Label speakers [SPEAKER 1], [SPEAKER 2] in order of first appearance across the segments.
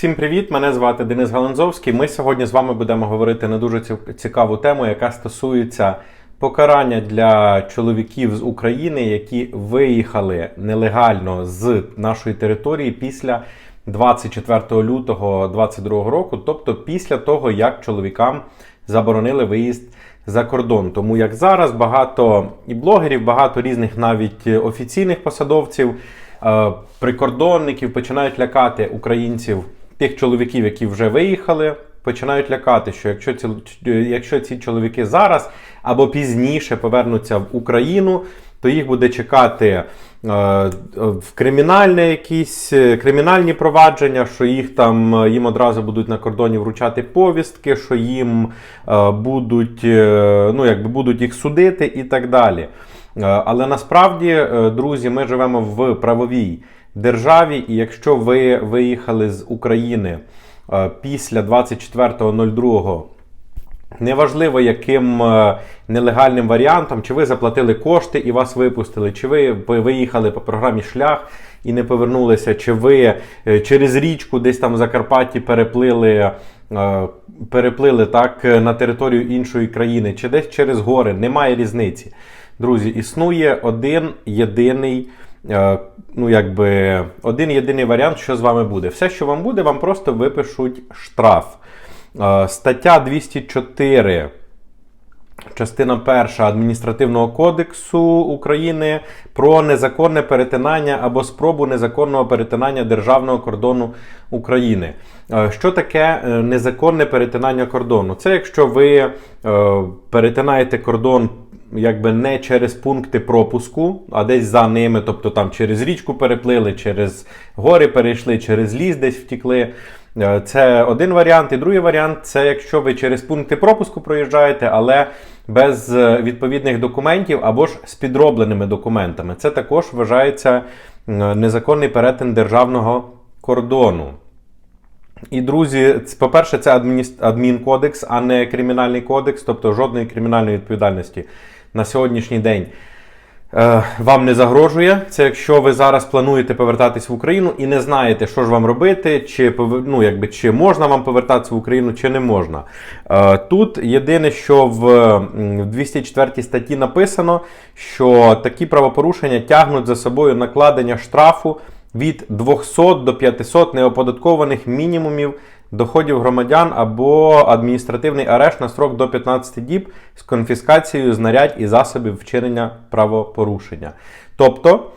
[SPEAKER 1] Всім привіт! Мене звати Денис Галанзовський. Ми сьогодні з вами будемо говорити на дуже ці- цікаву тему, яка стосується покарання для чоловіків з України, які виїхали нелегально з нашої території після 24 лютого 2022 року, тобто після того, як чоловікам заборонили виїзд за кордон. Тому як зараз багато і блогерів, багато різних навіть офіційних посадовців, е, прикордонників починають лякати українців, тих чоловіків, які вже виїхали. Починають лякати, що якщо ці, якщо ці чоловіки зараз або пізніше повернуться в Україну, то їх буде чекати е, в кримінальне якісь е, кримінальні провадження, що їх там е, їм одразу будуть на кордоні вручати повістки, що їм будуть, ну, якби будуть їх судити і так далі. Але насправді, друзі, ми живемо в правовій державі, і якщо ви виїхали з України е, після 24.02 Неважливо, яким е, нелегальним варіантом, чи ви заплатили кошти і вас випустили, чи ви ви виїхали по програмі шлях і не повернулися, чи ви е, через річку десь там в Закарпатті переплили, переплили так на територію іншої країни, чи десь через гори, немає різниці. Друзі, існує один єдиний. Е, Ну, якби один єдиний варіант, що з вами буде. Все, що вам буде, вам просто випишуть штраф. Е, Стаття 204, частина 1 адміністративного кодексу України про незаконне перетинання або спробу незаконного перетинання державного кордону України. Е, Що таке незаконне перетинання кордону? Це якщо ви перетинаєте кордон. Якби не через пункти пропуску, а десь за ними, тобто там через річку переплили, через гори перейшли, через ліс десь втікли. Е, Це один варіант. І другий варіант це якщо ви через пункти пропуску проїжджаєте, але без е, відповідних документів або ж з підробленими документами. Це також вважається е, незаконний перетин державного кордону. І, друзі, по-перше, це адмінкодекс, а не кримінальний кодекс, тобто жодної кримінальної відповідальності на сьогоднішній день е, вам не загрожує. Це якщо ви зараз плануєте повертатись в Україну і не знаєте, що ж вам робити, чи, ну, якби, чи можна вам повертатися в Україну, чи не можна. Е, Тут єдине, що в 204 статті написано, що такі правопорушення тягнуть за собою накладення штрафу від 200 до 500 неоподаткованих мінімумів доходів громадян або адміністративний арешт на строк до 15 діб з конфіскацією знарядь і засобів вчинення правопорушення. Тобто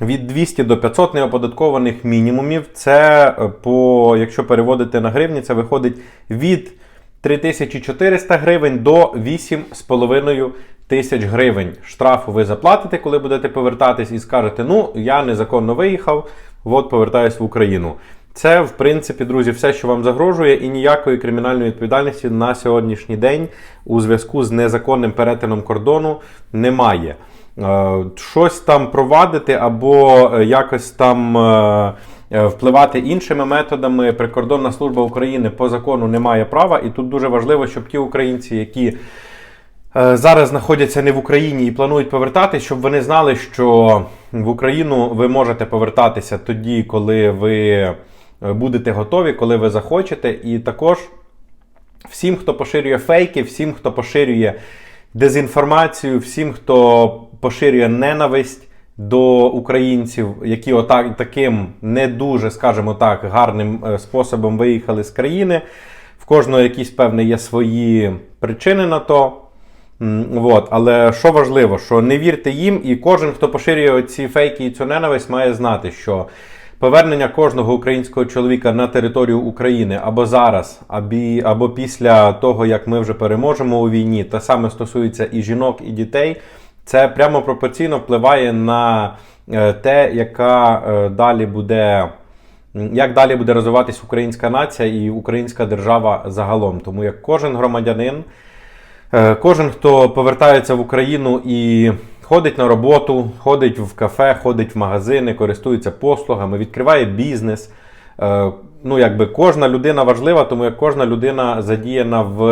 [SPEAKER 1] від 200 до 500 неоподаткованих мінімумів. Це е, по, якщо переводити на гривні, це виходить від 3400 гривень до 8,5 тисяч гривень. Штрафу ви заплатите, коли будете повертатись, і скажете: ну, я незаконно виїхав, от повертаюсь в Україну. Це, в принципі, друзі, все, що вам загрожує, і ніякої кримінальної відповідальності на сьогоднішній день у зв'язку з незаконним перетином кордону немає. Е, Щось там провадити або е, якось там е, впливати іншими методами. Прикордонна служба України по закону не має права, і тут дуже важливо, щоб ті українці, які зараз знаходяться не в Україні і планують повертатись, щоб вони знали, що в Україну ви можете повертатися тоді, коли ви будете готові, коли ви захочете. І також всім, хто поширює фейки, всім, хто поширює дезінформацію, всім, хто поширює ненависть до українців, які отак таким не дуже, скажімо так, гарним е, способом виїхали з країни. В кожного якісь певні є свої причини на то. М, Вот. Але що важливо, що не вірте їм, і кожен, хто поширює ці фейки і цю ненависть, має знати, що повернення кожного українського чоловіка на територію України або зараз, або після того, як ми вже переможемо у війні, те саме стосується і жінок, і дітей. Це прямо пропорційно впливає на е, те, яка е, далі буде. Як далі буде розвиватись українська нація і українська держава загалом? Тому як кожен громадянин, Е, Кожен, хто повертається в Україну і ходить на роботу, ходить в кафе, ходить в магазини, користується послугами, відкриває бізнес. е, Ну, якби кожна людина важлива, тому як кожна людина задіяна в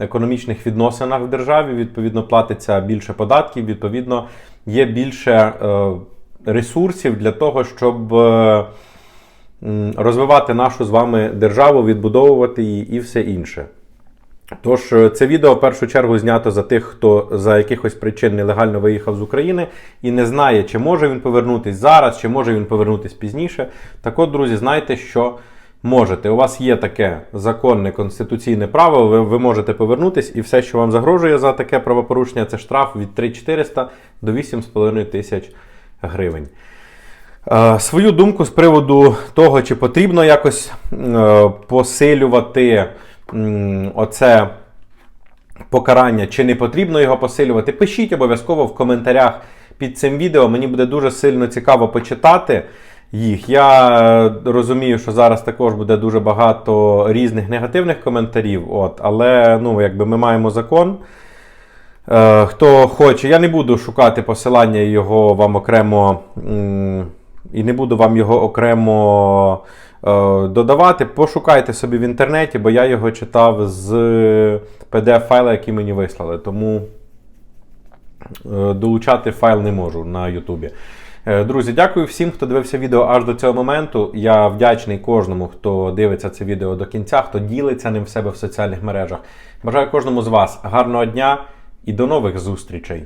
[SPEAKER 1] економічних відносинах в державі, відповідно, платиться більше податків, відповідно, є більше е, ресурсів для того, щоб. е, розвивати нашу з вами державу, відбудовувати її і все інше. Тож е, це відео в першу чергу знято за тих, хто за якихось причин нелегально виїхав з України і не знає, чи може він повернутись зараз, чи може він повернутись пізніше. Так от, друзі, знайте, що можете. У вас є таке законне конституційне право, ви, ви можете повернутись, і все, що вам загрожує за таке правопорушення, це штраф від 3400 до 8,5 тисяч гривень. Е, Свою думку з приводу того, чи потрібно якось е, посилювати оце покарання, чи не потрібно його посилювати, пишіть обов'язково в коментарях під цим відео. Мені буде дуже сильно цікаво почитати їх. Я е, розумію, що зараз також буде дуже багато різних негативних коментарів, от, але ну, якби ми маємо закон. Е, Хто хоче, я не буду шукати посилання його вам окремо м, і не буду вам його окремо е, додавати. Пошукайте собі в інтернеті, бо я його читав з PDF-файла, який мені вислали. Тому е, долучати файл не можу на Ютубі. Е, Друзі, дякую всім, хто дивився відео аж до цього моменту. Я вдячний кожному, хто дивиться це відео до кінця, хто ділиться ним в себе в соціальних мережах. Бажаю кожному з вас гарного дня і до нових зустрічей!